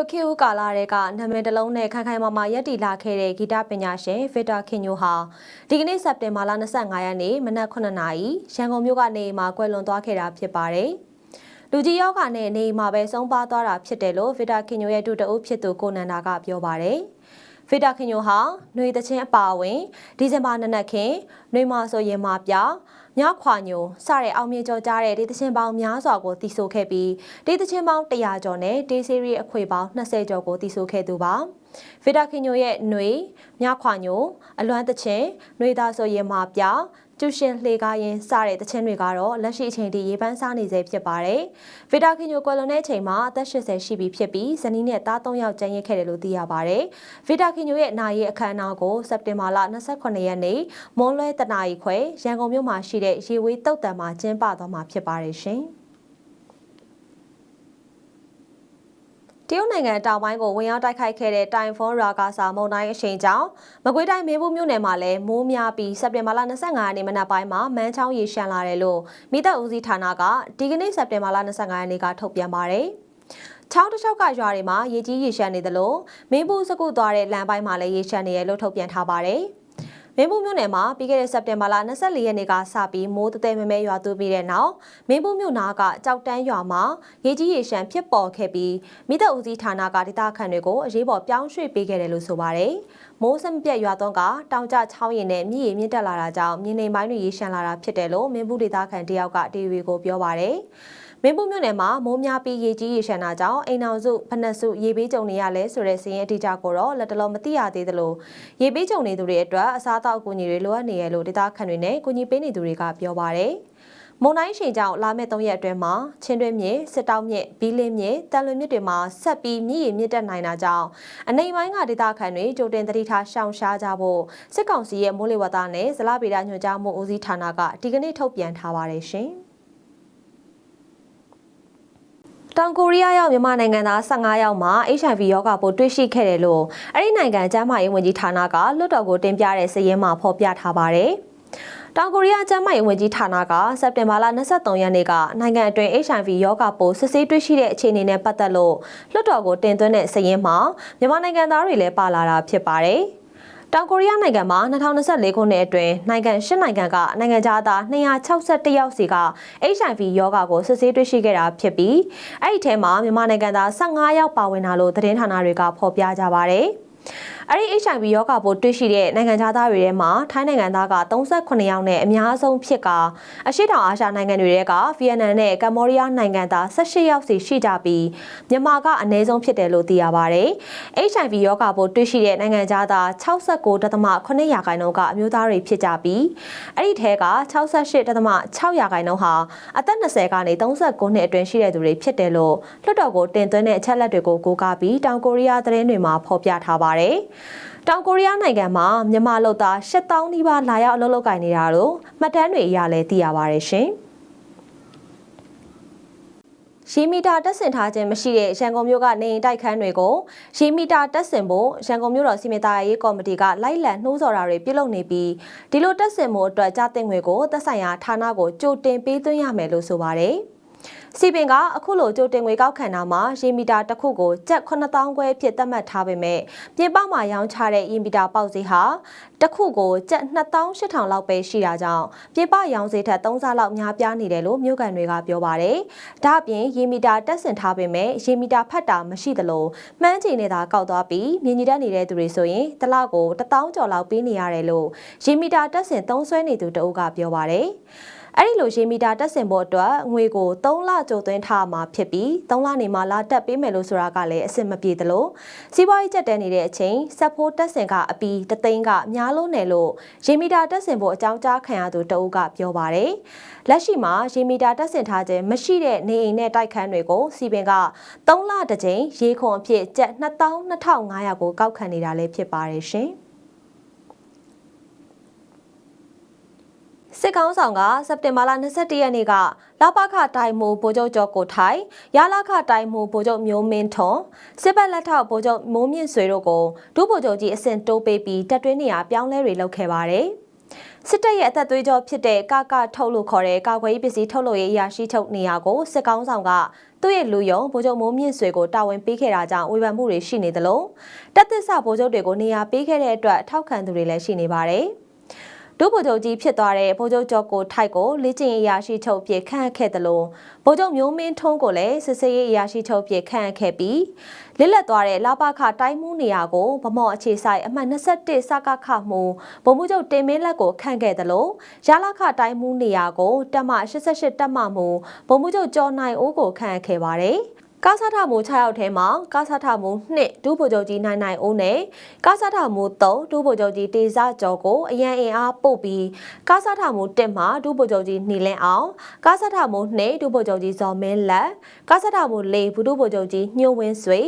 တိုခေတ်ဦးကာလာတွေကနာမည်တစ်လုံးနဲ့ခိုင်ခိုင်မာမာရက်တီလာခဲ့တဲ့ဂီတပညာရှင်ဗစ်တာခင်ညိုဟာဒီကနေ့စက်တင်ဘာလ25ရက်နေ့မနက်9:00နာရီရန်ကုန်မြို့ကနေမှာကွယ်လွန်သွားခဲ့တာဖြစ်ပါတယ်။လူကြီးယောဂါနဲ့နေမှာပဲဆုံးပါသွားတာဖြစ်တယ်လို့ဗစ်တာခင်ညိုရဲ့တူတအုပ်ဖြစ်သူကိုနန္ဒာကပြောပါတယ်။ဗစ်တာခင်ညိုဟာຫນွေတချင်းအပါအဝင်ဒီဇင်ဘာနနက်ခင်းຫນွေမာဆိုရင်မာပြ ညခွာညိုစတဲ့အောင်မြင်ကြော်ကြားတဲ့ဒေသချင်းပေါင်းများစွာကိုတည်ဆိုခဲ့ပြီးဒေသချင်းပေါင်း100ကျော်နဲ့ဒေးစီရီအခွေပေါင်း20ကျော်ကိုတည်ဆိုခဲ့သူပါ ဗီတာခင်ညိုရဲ့ຫນွေညခွာညိုအလွမ်းတချင်းຫນွေသားဆိုရင်မှာပြကျူရှင်လှေကားရင်စတဲ့တခြင်းတွေကတော့လက်ရှိအချိန်ထိရေပန်းစားနေစေဖြစ်ပါတယ်။ဗီတာခင်ညိုကွယ်လွန်တဲ့အချိန်မှာအသက်80ရှိပြီဖြစ်ပြီးဇနီးနဲ့သား3ယောက်ကျန်ရစ်ခဲ့တယ်လို့သိရပါတယ်။ဗီတာခင်ညိုရဲ့နာရီအခမ်းအနားကိုစက်တင်ဘာလ28ရက်နေ့မွန်းလွဲတနာရီခွဲရန်ကုန်မြို့မှာရှိတဲ့ရေဝေးတုတ်တံမှာကျင်းပသွားမှာဖြစ်ပါတယ်ရှင်။ တရုတ်နိုင်ငံတောင်ပိုင်းကိုဝင်ရောက်တိုက်ခိုက်ခဲ့တဲ့တိုင်ဖွန်ရာဂါဆာမုန်တိုင်းအရှိန်ကြောင့်မကွေးတိုင်းမင်းဘူးမြို့နယ်မှာလည်းမိုးများပြီးစက်တင်ဘာလ25ရက်နေ့မနက်ပိုင်းမှာမန်းချောင်းရေရှမ်းလာတယ်လို့မိသက်ဦးစီးဌာနကဒီကနေ့စက်တင်ဘာလ25ရက်နေ့ကထုတ်ပြန်ပါတယ်။ချောင်းတစ်ချောက်ကရွာတွေမှာရေကြီးရေရှမ်းနေသလိုမင်းဘူးစကုသွားတဲ့လမ်းပိုင်းမှာလည်းရေရှမ်းနေရလို့ထုတ်ပြန်ထားပါတယ်။ မင်းဘူးမြို့နယ်မှာပြီးခဲ့တဲ့စက်တင်ဘာလ24ရက်နေ့ကစပြီးမိုးတသည်မမဲရွာသွန်းပြီးတဲ့နောက်မင်းဘူးမြို့နာကကြောက်တန်းရွာမှာရေကြီးရေရှမ်းဖြစ်ပေါ်ခဲ့ပြီးမိသက်ဦးစီးဌာနကဒေသခံတွေကိုအရေးပေါ်ပြောင်းရွှေ့ပေးခဲ့တယ်လို့ဆိုပါတယ်။မိုးစမပြတ်ရွာသွန်းကတောင်ကျချောင်းရင်နဲ့မြစ်ရေမြင့်တက်လာတာကြောင့်မြင်းနေပိုင်းတွေရေရှမ်းလာတာဖြစ်တယ်လို့မင်းဘူးဒေသခံတယောက်က TV ကိုပြောပါတယ်။ မင်းဘူးမြို့နယ်မှာမိုးများပြီးရေကြီးရေရှမ်းတာကြောင့်အိမ်အောင်စုဖနက်စုရေပေးကြုံနေရလဲဆိုတဲ့စီးရင်အတိအကျကိုတော့လက်တလုံးမသိရသေးသလိုရေပေးကြုံနေသူတွေအတွက်အစားအသောက်အကူအညီတွေလိုအပ်နေရလို့ဒေသခံတွေနဲ့ကူညီပေးနေသူတွေကပြောပါတယ်မုံတိုင်းချိန်ကြောင့်လာမယ့်၃ရက်အတွင်းမှာချင်းတွင်းမြစ်စစ်တောက်မြစ်ဘီးလင်းမြစ်တန်လွင်မြစ်တွေမှာဆက်ပြီးမြစ်ရည်မြင့်တက်နိုင်တာကြောင့်အနေပိုင်းကဒေသခံတွေကြိုတင်သတိထားရှောင်ရှားကြဖို့စစ်ကောင်စီရဲ့မိုးလေဝသနဲ့ဇလဗေဒညွှန်ကြားမှုဦးစီးဌာနကဒီကနေ့ထုတ်ပြန်ထားပါတယ်ရှင်။ တောင်ကိုရီးယားရောက်မြန်မာနိုင်ငံသား15ယောက်မှာ HIV ရောဂါပိုးတွေ့ရှိခဲ့တယ်လို့အဲ့ဒီနိုင်ငံကျန်းမာရေးဝန်ကြီးဌာနကလွှတ်တော်ကိုတင်ပြတဲ့စာရင်းမှာဖော်ပြထားပါတယ်။တောင်ကိုရီးယားကျန်းမာရေးဝန်ကြီးဌာနကစက်တင်ဘာလ23ရက်နေ့ကနိုင်ငံအတွင်း HIV ရောဂါပိုးစစ်ဆေးတွေ့ရှိတဲ့အခြေအနေနဲ့ပတ်သက်လို့လွှတ်တော်ကိုတင်သွင်းတဲ့စာရင်းမှာမြန်မာနိုင်ငံသားတွေလည်းပါလာတာဖြစ်ပါတယ်။ တောင်ကိုရီးယားနိုင်ငံမှာ2024ခုနှစ်အတွင်းနိုင်ငံ၈နိုင်ငံကနိုင်ငံသား261ယောက်စီက HIV ရောဂါကိုစစ်ဆေးတွေ့ရှိခဲ့တာဖြစ်ပြီးအဲ့ဒီထဲမှာမြန်မာနိုင်ငံသား15ယောက်ပါဝင်တာလို့သတင်းဌာနတွေကဖော်ပြကြပါတယ်။ အဲ့ဒီ HIV ရောဂါပိုးတွေ့ရှိတဲ့နိုင်ငံသားတွေထဲမှာထိုင်းနိုင်ငံသားက38ယောက်နဲ့အများဆုံးဖြစ်ကအရှေ့တောင်အာရှနိုင်ငံတွေထဲကဗီယက်နမ်နဲ့ကမ္ဘောဒီးယားနိုင်ငံသား18ယောက်စီရှိကြပြီးမြန်မာကအနည်းဆုံးဖြစ်တယ်လို့သိရပါတယ်။ HIV ရောဂါပိုးတွေ့ရှိတဲ့နိုင်ငံသား69.8ရာခိုင်နှုန်းကအမျိုးသားတွေဖြစ်ကြပြီးအဲ့ဒီထဲက68.6ရာခိုင်နှုန်းဟာအသက်20ကနေ39နှစ်အတွင်းရှိတဲ့သူတွေဖြစ်တယ်လို့လွှတ်တော်ကိုတင်သွင်းတဲ့အချက်လက်တွေကိုကိုးကားပြီးတောင်ကိုရီးယားသတင်းတွေမှာဖော်ပြထားပါတယ်။တောင်ကိုရီးယားနိုင်ငံမှာမြန်မာလုပ်သား8000နီးပါးလာရောက်အလုပ်လုပ်ကိုင်နေတာလို့မှတ်တမ်းတွေအရလည်းသိရပါတယ်ရှင်။ရှီမီတာတက်ဆင်ထားခြင်းမရှိတဲ့ရန်ကုန်မြို့ကနေတိုက်ခန်းတွေကိုရှီမီတာတက်ဆင်ဖို့ရန်ကုန်မြို့တော်စီမံသားရေးကော်မတီကလိုက်လံနှိုးဆော်တာတွေပြုလုပ်နေပြီးဒီလိုတက်ဆင်မှုအတွက်ကြားတင်ငွေကိုသက်ဆိုင်ရာဌာနကိုကြိုတင်ပေးသွင်းရမယ်လို့ဆိုပါတယ်။ စီပင်ကအခုလိုကြိုတင်ငွေကောက်ခံတာမှာရေမီတာတစ်ခုကိုကျပ်9000ခွဲဖြစ်သတ်မှတ်ထားပေမဲ့ပြင်ပမှာရောင်းချတဲ့ရေမီတာပေါက်ဈေးဟာတစ်ခုကိုကျပ်2800လောက်ပဲရှိတာကြောင့်ပြင်ပရောင်းဈေးထက်3ဆလောက်များပြားနေတယ်လို့မြို့ကန်တွေကပြောပါတယ်။ဒါ့အပြင်ရေမီတာတက်ဆင်ထားပေမဲ့ရေမီတာဖတ်တာမရှိသလိုမှန်းချိန်နေတာကောက်သွားပြီးမြင်ညီတက်နေတဲ့သူတွေဆိုရင်တစ်လောက်ကို1000ကျော်လောက်ပေးနေရတယ်လို့ရေမီတာတက်ဆင်သုံးဆွဲနေသူတအုပ်ကပြောပါတယ်။ အဲ့ဒီလိုရေမီတာတက်ဆင်ဖို့အတွက်ငွေကို3လကြိုသွင်းထားမှာဖြစ်ပြီး3လနေမှလာတက်ပေးမယ်လို့ဆိုတာကလည်းအဆင်မပြေသလိုစီးပွားရေးကျက်တဲနေတဲ့အချိန်ဆက်ဖို့တက်ဆင်ကအပီတသိန်းကများလုံးနယ်လို့ရေမီတာတက်ဆင်ဖို့အကြောင်းကြားခံရသူတအုပ်ကပြောပါတယ်လက်ရှိမှာရေမီတာတက်ဆင်ထားခြင်းမရှိတဲ့နေအိမ်နဲ့တိုက်ခန်းတွေကိုစီပင်က3လတစ်ကြိမ်ရေခွန်အဖြစ်ကျပ်22,500ကိုကောက်ခံနေတာလည်းဖြစ်ပါတယ်ရှင်။ စစ်ကောင်းဆောင်ကစက်တင်ဘာလ22ရက်နေ့ကလပခတိုင်မူဗိုလ်ချုပ်ကျော်ကိုထိုင်ရလခတိုင်မူဗိုလ်ချုပ်မျိုးမင်းထွန်စစ်ဘက်လက်ထောက်ဗိုလ်ချုပ်မိုးမြင့်ဆွေတို့ကိုဒုဗိုလ်ချုပ်ကြီးအဆင့်တိုးပေးပြီးတပ်တွင်းနေရာပြောင်းလဲတွေလုပ်ခဲ့ပါတယ်။စစ်တပ်ရဲ့အသက်သွေးကြောဖြစ်တဲ့ကကထုတ်လို့ခေါ်တဲ့ကာကွယ်ရေးပစ္စည်းထုတ်လို့ရေးအရာရှိထုတ်နေရာကိုစစ်ကောင်းဆောင်ကသူ့ရဲ့လူယုံဗိုလ်ချုပ်မိုးမြင့်ဆွေကိုတာဝန်ပေးခဲ့တာကြောင့်ဝေဖန်မှုတွေရှိနေသလိုတပ်သစ္စာဗိုလ်ချုပ်တွေကိုနေရာပေးခဲ့တဲ့အတွက်ထောက်ခံသူတွေလည်းရှိနေပါတယ်။ ဒုဗိုလ်ချုပ်ကြီးဖြစ်သွားတဲ့ဗိုလ်ချုပ်ကျော်ကိုထိုက်ကိုလေ့ကျင့်ရေးအရာရှိချုပ်ဖြစ်ခန့်အပ်ခဲ့တယ်လို့ဗိုလ်ချုပ်မျိုးမင်းထွန်းကိုလည်းစစ်စေးရေးအရာရှိချုပ်ဖြစ်ခန့်အပ်ခဲ့ပြီးလစ်လက်သွားတဲ့လာပခတိုင်းမှုနေရာကိုဗမော့အခြေဆိုင်အမှတ်21စကခမှုဗိုလ်မှူးချုပ်တင်မင်းလက်ကိုခန့်ခဲ့တယ်လို့ရလာခတိုင်းမှုနေရာကိုတက်မ88တက်မမှုဗိုလ်မှူးချုပ်ကျော်နိုင်ဦးကိုခန့်အပ်ခဲ့ပါတယ် ကားစားထမှု6ယောက်ထဲမှာကားစားထမှု2ဒုဗိုလ်ချုပ်ကြီးနိုင်နိုင်ဦးနဲ့ကားစားထမှု3ဒုဗိုလ်ချုပ်ကြီးတေဇကျော်ကိုအရန်အင်အားပို့ပြီးကားစားထမှု1မှာဒုဗိုလ်ချုပ်ကြီးနှီလင်းအောင်ကားစားထမှု2ဒုဗိုလ်ချုပ်ကြီးဇော်မင်းလက်ကားစားထမှု4ဘုဒုဗိုလ်ချုပ်ကြီးညှို့ဝင်းဆွေ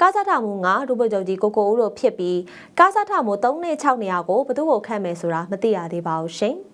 ကားစားထမှု5ဒုဗိုလ်ချုပ်ကြီးကိုကိုဦးတို့ဖြစ်ပြီးကားစားထမှု3နဲ့6နေရာကိုဘသူ့ကိုခန့်မယ်ဆိုတာမသိရသေးပါဘူးရှင်။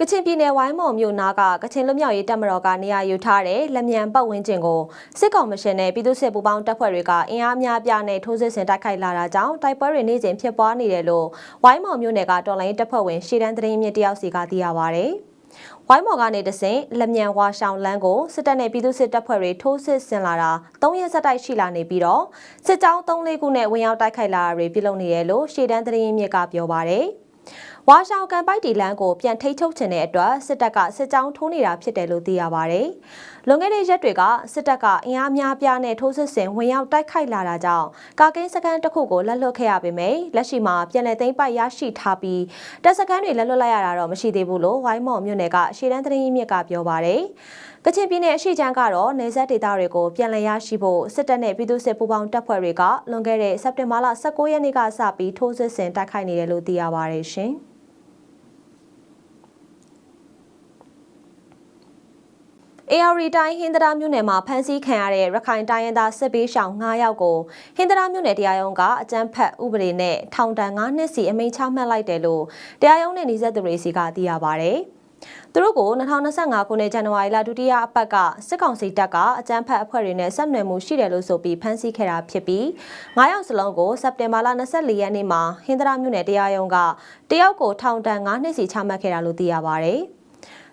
ကချင်ပြည်နယ်ဝိုင်းမော်မြို့နာကကချင်လွတ်မြောက်ရေးတပ်မတော်ကနေရာယူထားတဲ့လက်မြန်ပတ်ဝန်းကျင်ကိုစစ်ကောင်မရှင်နဲ့ပြည်သူ့စစ်ပူးပေါင်းတပ်ဖွဲ့တွေကအင်အားများပြားနဲ့ထိုးစစ်ဆင်တိုက်ခိုက်လာတာကြောင့်တိုက်ပွဲတွေနေ့စဉ်ဖြစ်ပွားနေတယ်လို့ဝိုင်းမော်မြို့နယ်ကတော်လိုင်းတပ်ဖွဲ့ဝင်ရှေ့တန်းသတင်းမြစ်တယောက်စီကသိရပါဗျ။ဝိုင်းမော်ကနေတဆင့်လက်မြန်ဝါရှောင်းလန်းကိုစစ်တပ်နဲ့ပြည်သူ့စစ်တပ်ဖွဲ့တွေထိုးစစ်ဆင်လာတာ၃ရက်ဆက်တိုက်ရှိလာနေပြီးတော့စစ်ကြောင်း၃လေးခုနဲ့ဝင်ရောက်တိုက်ခိုက်လာတာတွေပြုလုပ်နေတယ်လို့ရှေ့တန်းသတင်းမြစ်ကပြောပါဗျ။ ဝါရှောင်ကန်ပိုက်တီလန်းကိုပြန်ထိတ်ထုတ်ခြင်းတဲ့အတွက်စစ်တပ်ကစစ်ကြောင်းထိုးနေတာဖြစ်တယ်လို့သိရပါဗျ။လွန်ခဲ့တဲ့ရက်တွေကစစ်တပ်ကအင်အားများပြားနဲ့ထိုးစစ်ဆင်ဝင်ရောက်တိုက်ခိုက်လာတာကြောင့်ကာကင်းစခန်းတစ်ခုကိုလက်လွတ်ခဲ့ရပေမယ့်လက်ရှိမှာပြန်လည်သိမ်းပိုက်ရရှိထားပြီးတပ်စခန်းတွေလက်လွတ်လိုက်ရတာတော့မရှိသေးဘူးလို့ဝိုင်းမော်မြို့နယ်ကရှေ့တန်းသတင်းရင်းမြစ်ကပြောပါဗျ။ကချင်ပြည်နယ်အရှိချမ်းကတော့နေဆက်ဒေသတွေကိုပြန်လည်ရရှိဖို့စစ်တပ်နဲ့ပြည်သူ့စစ်ပူးပေါင်းတပ်ဖွဲ့တွေကလွန်ခဲ့တဲ့စက်တင်ဘာလ19ရက်နေ့ကစပြီးထိုးစစ်ဆင်တိုက်ခိုက်နေတယ်လို့သိရပါတယ်ရှင်။ AR တိုင်းဟင်္ဒရာမြို့နယ်မှာဖမ်းဆီးခံရတဲ့ရခိုင်တိုင်းရင်းသားစစ်ပေးရှောင်9ယောက်ကိုဟင်္ဒရာမြို့နယ်တရားရုံးကအကြမ်းဖက်ဥပဒေနဲ့ထောင်ဒဏ်9နှစ်စီအမိန့်ချမှတ်လိုက်တယ်လို့တရားရုံးနဲ့နှိစက်သူတွေစီကသိရပါဗျ။သူတို့ကို2025ခုနှစ်ဇန်နဝါရီလဒုတိယအပတ်ကစစ်ကောင်စီတပ်ကအကြမ်းဖက်အဖွဲ့တွေနဲ့ဆက်နွယ်မှုရှိတယ်လို့ဆိုပြီးဖမ်းဆီးခဲ့တာဖြစ်ပြီး9ယောက်စလုံးကိုစက်တင်ဘာလ24ရက်နေ့မှာဟင်္ဒရာမြို့နယ်တရားရုံးကတယောက်ကိုထောင်ဒဏ်9နှစ်စီချမှတ်ခဲ့တာလို့သိရပါဗျ။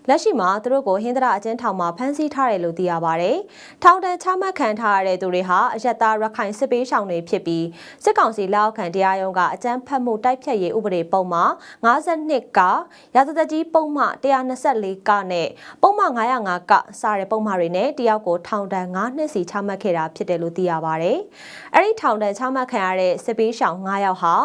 လက်ရှိမှာသူတို့ကိုဟင်္ဒရာအကျဉ်းထောင်မှာဖမ်းဆီးထားတယ်လို့သိရပါဗျ။ထောင်ဒဏ်ချမှတ်ခံထားရတဲ့သူတွေဟာအယက်သားရခိုင်စစ်ပေးဆောင်တွေဖြစ်ပြီးစစ်ကောင်စီလက်အောက်ခံတရားရုံးကအကြမ်းဖက်မှုတိုက်ဖျက်ရေးဥပဒေပုံမှ52ကရာဇသက်ကြီးပုံမှ124ကနဲ့ပုံမှ905ကစတဲ့ပုံမှတွေနဲ့တယောက်ကိုထောင်ဒဏ်9နှစ်စီချမှတ်ခဲ့တာဖြစ်တယ်လို့သိရပါဗျ။အဲ့ဒီထောင်ဒဏ်ချမှတ်ခံရတဲ့စစ်ပေးဆောင်9ယောက်ဟာ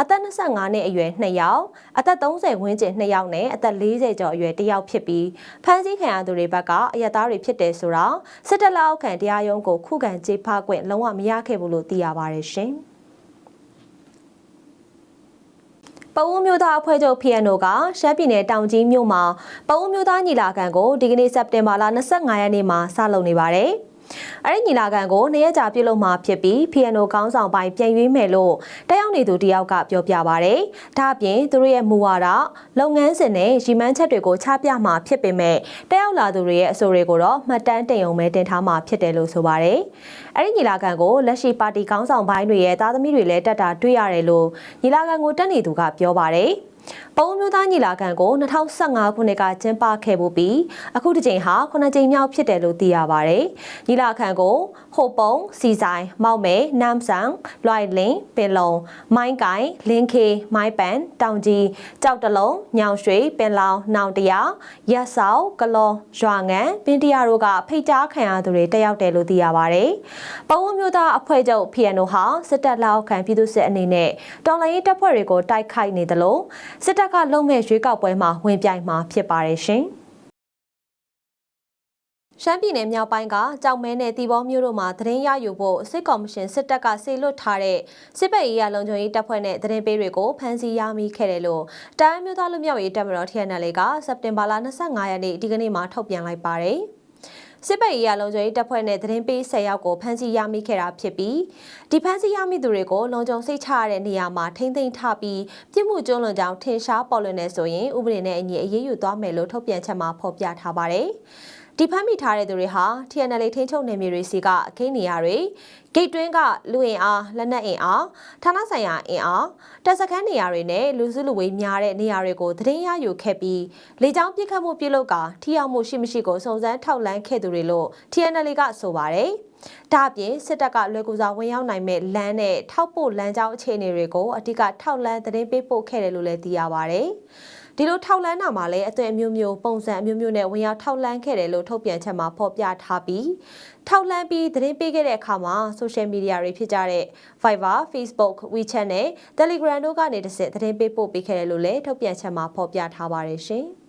အသက်25နှစ်အရွယ်2ယောက်အသက်30ဝန်းကျင်2ယောက်နဲ့အသက်40ကျော်အရွယ်1ယောက်ဖြစ်ပြီးဖမ်းဆီးခံရသူတွေဘက်ကအယက်သားတွေဖြစ်တယ်ဆိုတော့စစ်တပ်လက်အောက်ခံတရားရုံးကိုခုခံကြေးဖခွင့်လုံးဝမရခဲ့ဘူးလို့သိရပါတယ်ရှင်။ပအုံးမျိုးသားအဖွဲ့ချုပ် PNO ကရှမ်းပြည်နယ်တောင်ကြီးမြို့မှာပအုံးမျိုးသားညီလာခံကိုဒီကနေ့စက်တင်ဘာလ25ရက်နေ့မှာစလုပ်နေပါတယ်။ အဲ့ဒီညီလာခံကိုနှစ်ရက်ကြာပြုလုပ်မှာဖြစ်ပြီး PNO ကောင်းဆောင်ပိုင်းပြန်ရွေးမယ်လို့တက်ရောက်နေသူတယောက်ကပြောပြပါဗျ။ဒါအပြင်သူတို့ရဲ့မူဝါဒလုပ်ငန်းစဉ်နဲ့ရည်မှန်းချက်တွေကိုချပြမှာဖြစ်ပေမဲ့တက်ရောက်လာသူတွေရဲ့အဆိုတွေကိုတော့မှတ်တမ်းတင်ုံပဲတင်ထားမှာဖြစ်တယ်လို့ဆိုပါတယ်။အဲ့ဒီညီလာခံကိုလက်ရှိပါတီကောင်းဆောင်ပိုင်းတွေရဲ့သားသမီးတွေလည်းတက်တာတွေ့ရတယ်လို့ညီလာခံကိုတက်နေသူကပြောပါတယ်။ ပုံမျိုးသားညီလာခံကို2015ခုနှစ်ကကျင်းပခဲ့မှုပြီးအခုတစ်ချိန်ဟာ9ကြိမ်မြောက်ဖြစ်တယ်လို့သိရပါတယ်။ညီလာခံကိုဟိုပုံစီဆိုင်မောက်မဲနမ်ဆန်လွိုင်လင်းပင်လုံမိုင်းကိုင်လင်းခေမိုင်းပန်တောင်ကြီးကြောက်တလုံးညောင်ရွှေပင်လောင်နောင်တရာရက်ဆောက်ကလောရွာငံပင်တရာတို့ကဖိတ်ကြားခံရသူတွေတက်ရောက်တယ်လို့သိရပါတယ်။ပုံမျိုးသားအဖွဲ့ချုပ် PNO ဟာစစ်တပ်လက်အောက်ခံပြည်သူစစ်အနေနဲ့တော်လှန်ရေးတပ်ဖွဲ့တွေကိုတိုက်ခိုက်နေတယ်လို့စစ်တပ်ကလုံမဲ့ရွေးကောက်ပွဲမှာဝင်ပြိုင်မှာဖြစ်ပါတယ်ရှင်။ရှမ်းပြည်နယ်မြောက်ပိုင်းကကြောက်မဲနဲ့တီဘောမျိုးတို့မှာသတင်းရယူဖို့စစ်ကော်မရှင်စစ်တပ်ကဆေလွတ်ထားတဲ့စစ်ပေရေးရလုံခြုံရေးတပ်ဖွဲ့နဲ့သတင်းပေးတွေကိုဖမ်းဆီးရမိခဲ့တယ်လို့တိုင်းမျိုးသားလူမျိုးရေးတပ်မတော် TNL ကစက်တင်ဘာလ25ရက်နေ့ဒီကနေ့မှာထုတ်ပြန်လိုက်ပါတယ်။ စစ်ပေရေးရလုံခြုံရေးတပ်ဖွဲ့နဲ့သတင်းပေး၁၀ယောက်ကိုဖမ်းဆီးရမိခဲ့တာဖြစ်ပြီးဒီဖမ်းဆီးရမိသူတွေကိုလုံခြုံစိတ်ချရတဲ့နေရာမှာထိမ့်သိမ်းထားပြီးပြစ်မှုကျူးလွန်ကြောင်းထင်ရှားပေါ်လွင်နေဆိုရင်ဥပဒေနဲ့အညီအရေးယူသွားမယ်လို့ထုတ်ပြန်ချက်မှာဖော်ပြထားပါတယ်။ ဒီဖမ်းမိထားတဲ့သူတွေဟာ TNL ထိန်းချုပ်နယ်မြေတွေစီကအခင်းနေရတွေဂိတ်တွင်းကလူအင်အားလက်နက်အင်အားဌာနဆိုင်ရာအင်အားတပ်စခန်းနေရာတွေနဲ့လူစုလူဝေးများတဲ့နေရာတွေကိုသတင်းရယူခဲ့ပြီးလေကြောင်းပစ်ခတ်မှုပြုလုပ်ကာထိရောက်မှုရှိမရှိကိုစုံစမ်းထောက်လှမ်းခဲ့သူတွေလို့ TNL ကဆိုပါတယ်။ဒါ့အပြင်စစ်တပ်ကလွယ်ကူစွာဝင်ရောက်နိုင်မဲ့လမ်းနဲ့ထောက်ပို့လမ်းကြောင်းအခြေအနေတွေကိုအဓိကထောက်လှမ်းသတင်းပေးပို့ခဲ့တယ်လို့လည်းသိရပါတယ်။ ဒီလိုထောက်လန်းတာမှာလည်းအသွင်အမျိုးမျိုးပုံစံအမျိုးမျိုးနဲ့ဝင်ရောက်ထောက်လန်းခဲ့တယ်လို့ထုတ်ပြန်ချက်မှာဖော်ပြထားပြီးထောက်လန်းပြီးသတင်းပေးခဲ့တဲ့အခါမှာ social media တွေဖြစ်ကြတဲ့ Fiverr, Facebook, WeChat နဲ့ Telegram တို့ကနေတစ်ဆင့်သတင်းပေးပို့ပေးခဲ့တယ်လို့လည်းထုတ်ပြန်ချက်မှာဖော်ပြထားပါတယ်ရှင်။